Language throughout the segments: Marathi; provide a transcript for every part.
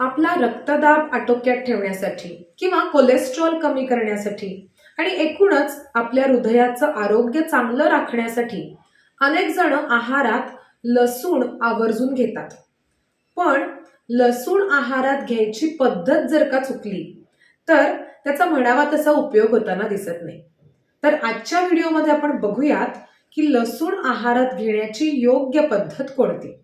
आपला रक्तदाब आटोक्यात ठेवण्यासाठी किंवा कोलेस्ट्रॉल कमी करण्यासाठी आणि एकूणच आपल्या हृदयाचं आरोग्य चांगलं राखण्यासाठी अनेक जण आहारात लसूण आवर्जून घेतात. पण लसूण आहारात घ्यायची पद्धत जर का चुकली तर त्याचा म्हणावा तसा उपयोग होताना दिसत नाही. तर आजच्या व्हिडिओमध्ये आपण बघूयात की लसूण आहारात घेण्याची योग्य पद्धत कोणती?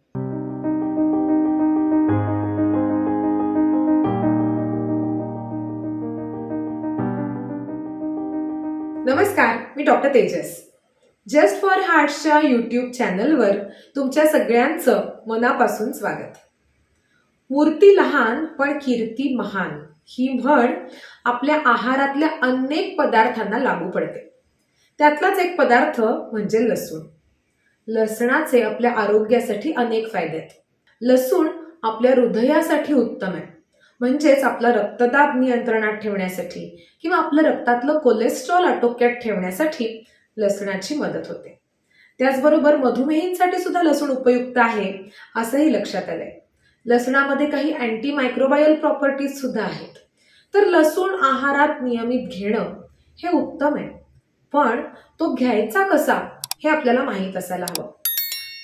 नमस्कार मी डॉक्टर तेजस. जस्ट फॉर हार्ट्सच्या यूट्यूब चॅनलवर तुमच्या सगळ्यांचं मनापासून स्वागत. मूर्ती लहान पण कीर्ती महान. ही म्हण आपल्या आहारातल्या अनेक पदार्थांना लागू पडते. त्यातलाच एक पदार्थ म्हणजे लसूण. लसणाचे आपल्या आरोग्यासाठी अनेक फायदे आहेत. लसूण आपल्या हृदयासाठी उत्तम आहे. म्हणजेच आपला रक्तदाब नियंत्रणात ठेवण्यासाठी किंवा आपलं रक्तातलं कोलेस्ट्रॉल आटोक्यात ठेवण्यासाठी लसणाची मदत होते. त्याचबरोबर मधुमेहींसाठी सुद्धा लसूण उपयुक्त आहे असंही लक्षात आलंय. लसणामध्ये काही अँटी मायक्रोबायल प्रॉपर्टीज सुद्धा आहेत. तर लसूण आहारात नियमित घेणं हे उत्तम आहे. पण तो घ्यायचा कसा हे आपल्याला माहीत असायला हवं.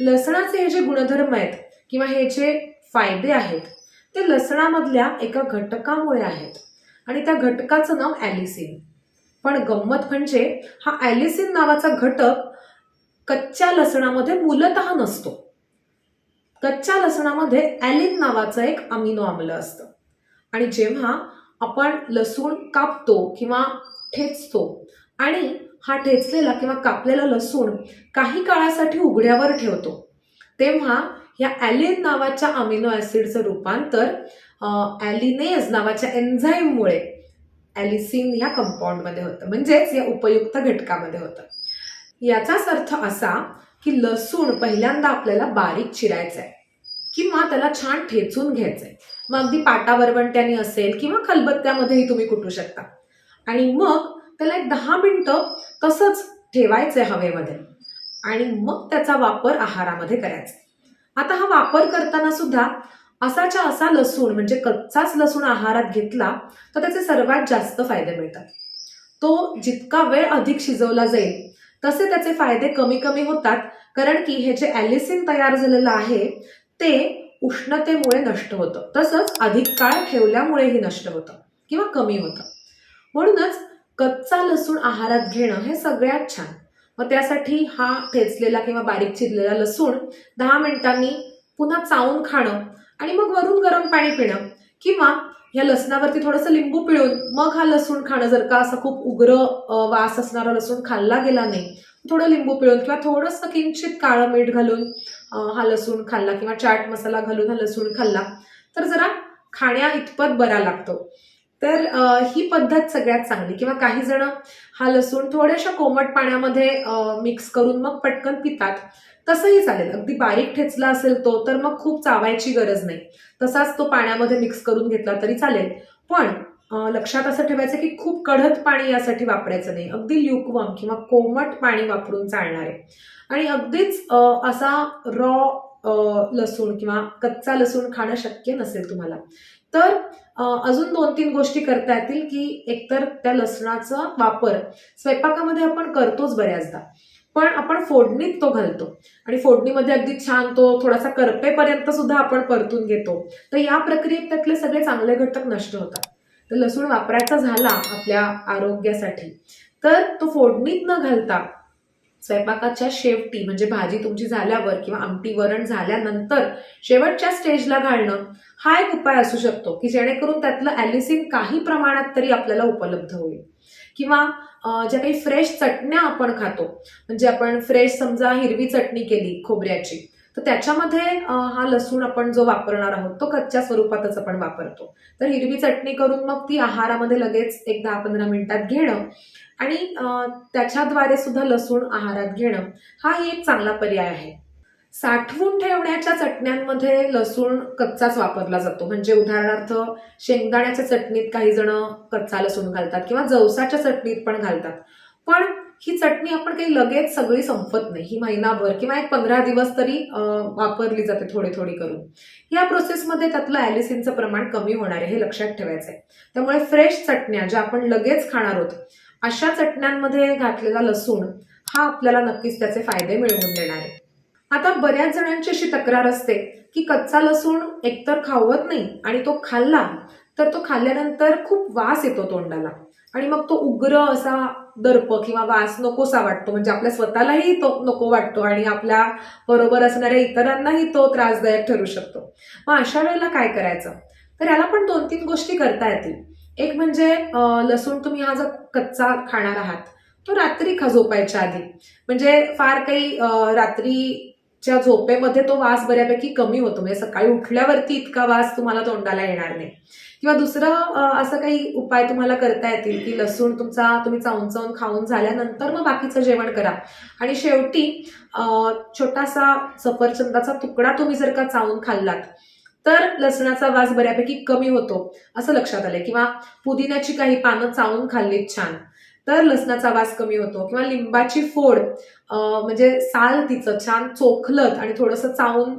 लसणाचे हे जे गुणधर्म आहेत किंवा हे जे फायदे आहेत ते लसणामधल्या एका घटकामुळे आहेत. आणि त्या घटकाचं नाव ॲलिसिन. पण गंमत म्हणजे हा ॲलिसिन नावाचा घटक कच्च्या लसणामध्ये मूलतः नसतो. कच्च्या लसणामध्ये ॲलिन नावाचं एक अमिनो आम्ल असतं. आणि जेव्हा आपण लसूण कापतो किंवा ठेचतो आणि हा ठेचलेला किंवा कापलेला लसूण काही काळासाठी उघड्यावर ठेवतो तेव्हा या ॲलिन नावाच्या अमिनो ॲसिडचं रूपांतर ॲलिनेज नावाच्या एन्झाईममुळे ॲलिसिन या कंपाऊंडमध्ये होतं. म्हणजेच या उपयुक्त घटकामध्ये होतं. याचाच अर्थ असा की लसूण पहिल्यांदा आपल्याला बारीक चिरायचं आहे किंवा त्याला छान ठेचून घ्यायचं आहे मग अगदी पाटावरवंट्याने असेल किंवा खलबत्त्यामध्येही तुम्ही कुटू शकता. आणि मग त्याला एक दहा मिनटं तसंच ठेवायचं आहे हवेमध्ये. आणि मग त्याचा वापर आहारामध्ये करायचा. आता हा वापर करताना सुद्धा असाच्या असा लसूण म्हणजे कच्चाच लसूण आहारात घेतला तर त्याचे सर्वात जास्त फायदे मिळतात. तो जितका वेळ अधिक शिजवला जाईल तसे त्याचे फायदे कमी कमी होतात कारण की हे जे ॲलिसिन तयार झालेलं आहे ते उष्णतेमुळे नष्ट होतं. तसंच अधिक काळ ठेवल्यामुळेही नष्ट होतं किंवा कमी होतं. म्हणूनच कच्चा लसूण आहारात घेणं हे सगळ्यात छान. मग त्यासाठी हा ठेचलेला किंवा बारीक चिरलेला लसूण दहा मिनिटांनी पुन्हा चावून खाणं आणि मग वरून गरम पाणी पिणं. किंवा या लसणावरती थोडंसं लिंबू पिळून मग हा लसूण खाणं जर का असा खूप उग्र वास असणारा लसूण खाल्ला गेला नाही थोडं लिंबू पिळून किंवा थोडंसं किंचित काळं मीठ घालून हा लसूण खाल्ला किंवा चाट मसाला घालून हा लसूण खाल्ला तर जरा खाण्या इतपत बरा लागतो. तर ही पद्धत सगळ्यात चांगली. किंवा काही जण हा लसूण थोड्याशा कोमट पाण्यामध्ये मिक्स करून मग पटकन पितात. तसंही चालेल. अगदी बारीक ठेचला असेल तो तर मग खूप चावायची गरज नाही. तसाच तो पाण्यामध्ये मिक्स करून घेतला तरी चालेल. पण लक्षात असं ठेवायचं की खूप कडक पाणी यासाठी वापरायचं नाही. अगदी ल्युकवम किंवा कोमट पाणी वापरून चालणार आहे. आणि अगदीच असा रॉ लसूण किंवा कच्चा लसूण खाणं शक्य नसेल तुम्हाला. तर अजून दोन तीन गोष्टी करता येतील की एकतर त्या लसणाचा वापर स्वयंपाकामध्ये आपण करतोच बऱ्याचदा. पण आपण फोडणीत तो घालतो. आणि फोडणीमध्ये अगदी छान तो थोडासा करपेपर्यंत सुद्धा आपण परतून घेतो. तर या प्रक्रियेत त्यातले सगळे चांगले घटक नष्ट होतात. तर लसूण वापरायचा झाला आपल्या आरोग्यासाठी. तर तो फोडणीत न घालता स्वयंपाकाच्या शेवटी म्हणजे भाजी तुमची झाल्यावर किंवा आमटी वरण झाल्यानंतर शेवटच्या स्टेजला घालणं हा एक उपाय असू शकतो की जेणेकरून त्यातलं ॲलिसिन काही प्रमाणात तरी आपल्याला उपलब्ध होईल. किंवा ज्या काही फ्रेश चटण्या आपण खातो म्हणजे आपण फ्रेश समजा हिरवी चटणी केली खोबऱ्याची तर त्याच्यामध्ये हा लसूण आपण जो वापरणार आहोत तो कच्च्या स्वरूपातच आपण वापरतो. तर हिरवी चटणी करून मग ती आहारामध्ये लगेच एक दहा पंधरा मिनिटात घेणं आणि त्याच्याद्वारे सुद्धा लसूण आहारात घेणं हाही एक चांगला पर्याय आहे. साठवून ठेवण्याच्या चटण्यांमध्ये लसूण कच्चाच वापरला जातो. म्हणजे उदाहरणार्थ शेंगदाण्याच्या चटणीत काही जण कच्चा लसूण घालतात किंवा जवसाच्या चटणीत पण घालतात. पण ही चटणी आपण काही लगेच सगळी संपत नाही. ही महिनाभर किंवा एक पंधरा दिवस तरी वापरली जाते थोडी थोडी करून. या प्रोसेसमध्ये त्यातलं ॲलिसिनचं प्रमाण कमी होणार आहे हे लक्षात ठेवायचं आहे त्यामुळे फ्रेश चटण्या ज्या आपण लगेच खाणार आहोत अशा चटण्यांमध्ये घातलेला लसूण हा आपल्याला नक्कीच त्याचे फायदे मिळवून देणार आहे. आता बऱ्याच जणांची अशी तक्रार असते की कच्चा लसूण एकतर खावत नाही आणि तो खाल्ला तर तो खाल्ल्यानंतर खूप वास येतो तोंडाला. आणि मग तो उग्र असा दर्प किंवा वास नकोसा वाटतो. म्हणजे आपल्या स्वतःलाही तो नको वाटतो आणि आपल्या बरोबर असणाऱ्या इतरांनाही तो त्रासदायक ठरू शकतो. मग अशा वेळेला काय करायचं? तर याला पण दोन तीन गोष्टी करता येतील. एक म्हणजे लसूण तुम्ही हा जो कच्चा खाणार आहात तो रात्री खा झोपायच्या आधी. म्हणजे फार काही रात्री च्या झोपेमध्ये तो वास बऱ्यापैकी कमी होतो. म्हणजे सकाळी उठल्यावरती इतका वास तुम्हाला तोंडाला येणार नाही. किंवा दुसरं असं काही उपाय तुम्हाला करता येतील की लसूण तुमचा तुम्ही चावून चावून खाऊन झाल्यानंतर मग बाकीचं जेवण करा. आणि शेवटी छोटासा सफरचंदाचा तुकडा तुम्ही जर का चावून खाल्लात तर लसणाचा वास बऱ्यापैकी कमी होतो असं लक्षात आलंय. किंवा पुदिन्याची काही पानं चावून खाल्लीत छान. तर लसणाचा वास कमी होतो किंवा लिंबाची फोड म्हणजे साल तिचं छान चोखलत आणि थोडंसं चावून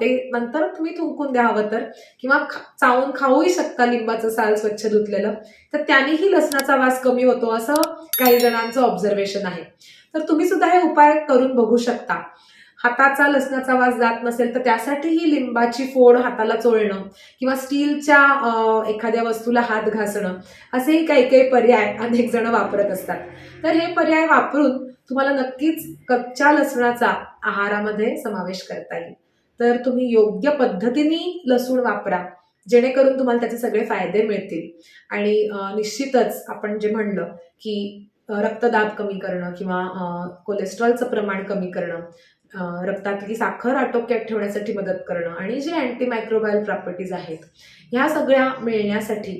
ते नंतर तुम्ही थुंकून द्या हवं तर. किंवा चावून खाऊही शकता लिंबाचं साल स्वच्छ धुतलेलं. तर त्यानेही लसणाचा वास कमी होतो असं काही जणांचं ऑब्झर्वेशन आहे. तर तुम्ही सुद्धा हे उपाय करून बघू शकता. हाताचा लसणाचा वास जात नसेल तर त्यासाठीही लिंबाची फोड हाताला चोळणं किंवा स्टीलच्या एखाद्या वस्तूला हात घासणं असेही काही काही पर्याय अनेक जण वापरत असतात. तर हे पर्याय वापरून तुम्हाला नक्कीच कच्च्या लसणाचा आहारामध्ये समावेश करता येईल. तर तुम्ही योग्य पद्धतीने लसूण वापरा जेणेकरून तुम्हाला त्याचे सगळे फायदे मिळतील. आणि निश्चितच आपण जे म्हणलं की रक्तदाब कमी करणं किंवा कोलेस्ट्रॉलचं प्रमाण कमी करणं रक्तातली साखर आटोक्यात ठेवण्यासाठी मदत करणं आणि जे अँटीमायक्रोबायल प्रॉपर्टीज आहेत ह्या सगळ्या मिळण्यासाठी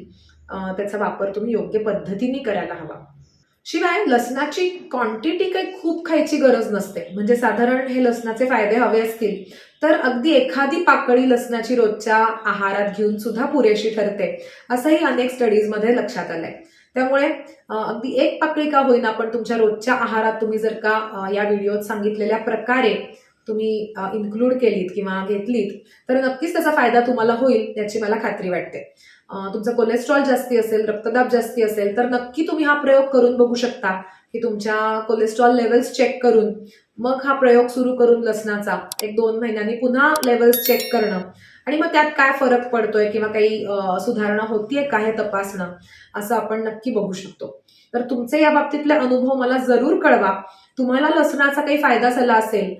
त्याचा वापर तुम्ही योग्य पद्धतीने करायला हवा. शिवाय लसणाची क्वांटिटी काही खूप खायची गरज नसते. म्हणजे साधारण हे लसणाचे फायदे हवे असतील तर अगदी एखादी पाकळी लसणाची रोजच्या आहारात घेऊन सुद्धा पुरेशी ठरते असंही अनेक स्टडीजमध्ये लक्षात आलंय. त्यामुळे अगदी एक पाकळी का होईना पण तुमच्या रोजच्या आहारात तुम्ही जर का या व्हिडिओत सांगितलेल्या प्रकारे तुम्ही इन्क्लूड केलीत किंवा घेतलीत तर नक्कीच त्याचा फायदा तुम्हाला होईल याची मला खात्री वाटते. तुमचं कोलेस्ट्रॉल जास्ती असेल रक्तदाब जास्ती असेल तर नक्की तुम्ही हा प्रयोग करून बघू शकता की तुमच्या कोलेस्ट्रॉल लेवल्स चेक करून मग हा प्रयोग सुरू करून लसणाचा एक दोन महिन्यांनी पुन्हा लेवल्स चेक करणं आणि मग त्यात काय फरक पडतोय किंवा काही सुधारणा होतीये का हे तपासणं असं आपण नक्की बघू शकतो. तर तुमचे या बाबतीतले अनुभव मला जरूर कळवा. तुम्हाला लसणाचा काही फायदा झाला असेल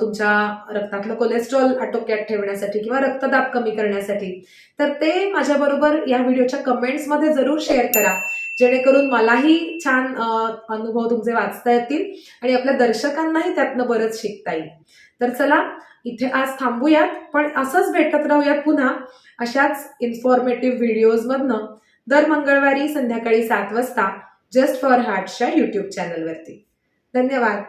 तुमच्या रक्तातलं कोलेस्ट्रॉल आटोक्यात ठेवण्यासाठी किंवा रक्तदाब कमी करण्यासाठी तर ते माझ्याबरोबर या व्हिडिओच्या कमेंट्समध्ये जरूर शेअर करा. जेणेकरून मलाही छान अनुभव तुमचे वाचता येतील आणि आपल्या दर्शकांनाही त्यातनं बरंच शिकता येईल. तर चला इथे आज थांबूयात पण असंच भेटत राहूयात पुन्हा अशाच इन्फॉर्मेटिव्ह व्हिडिओजमधनं दर मंगळवारी संध्याकाळी सात वाजता जस्ट फॉर हार्टच्या यूट्यूब चॅनलवरती धन्यवाद.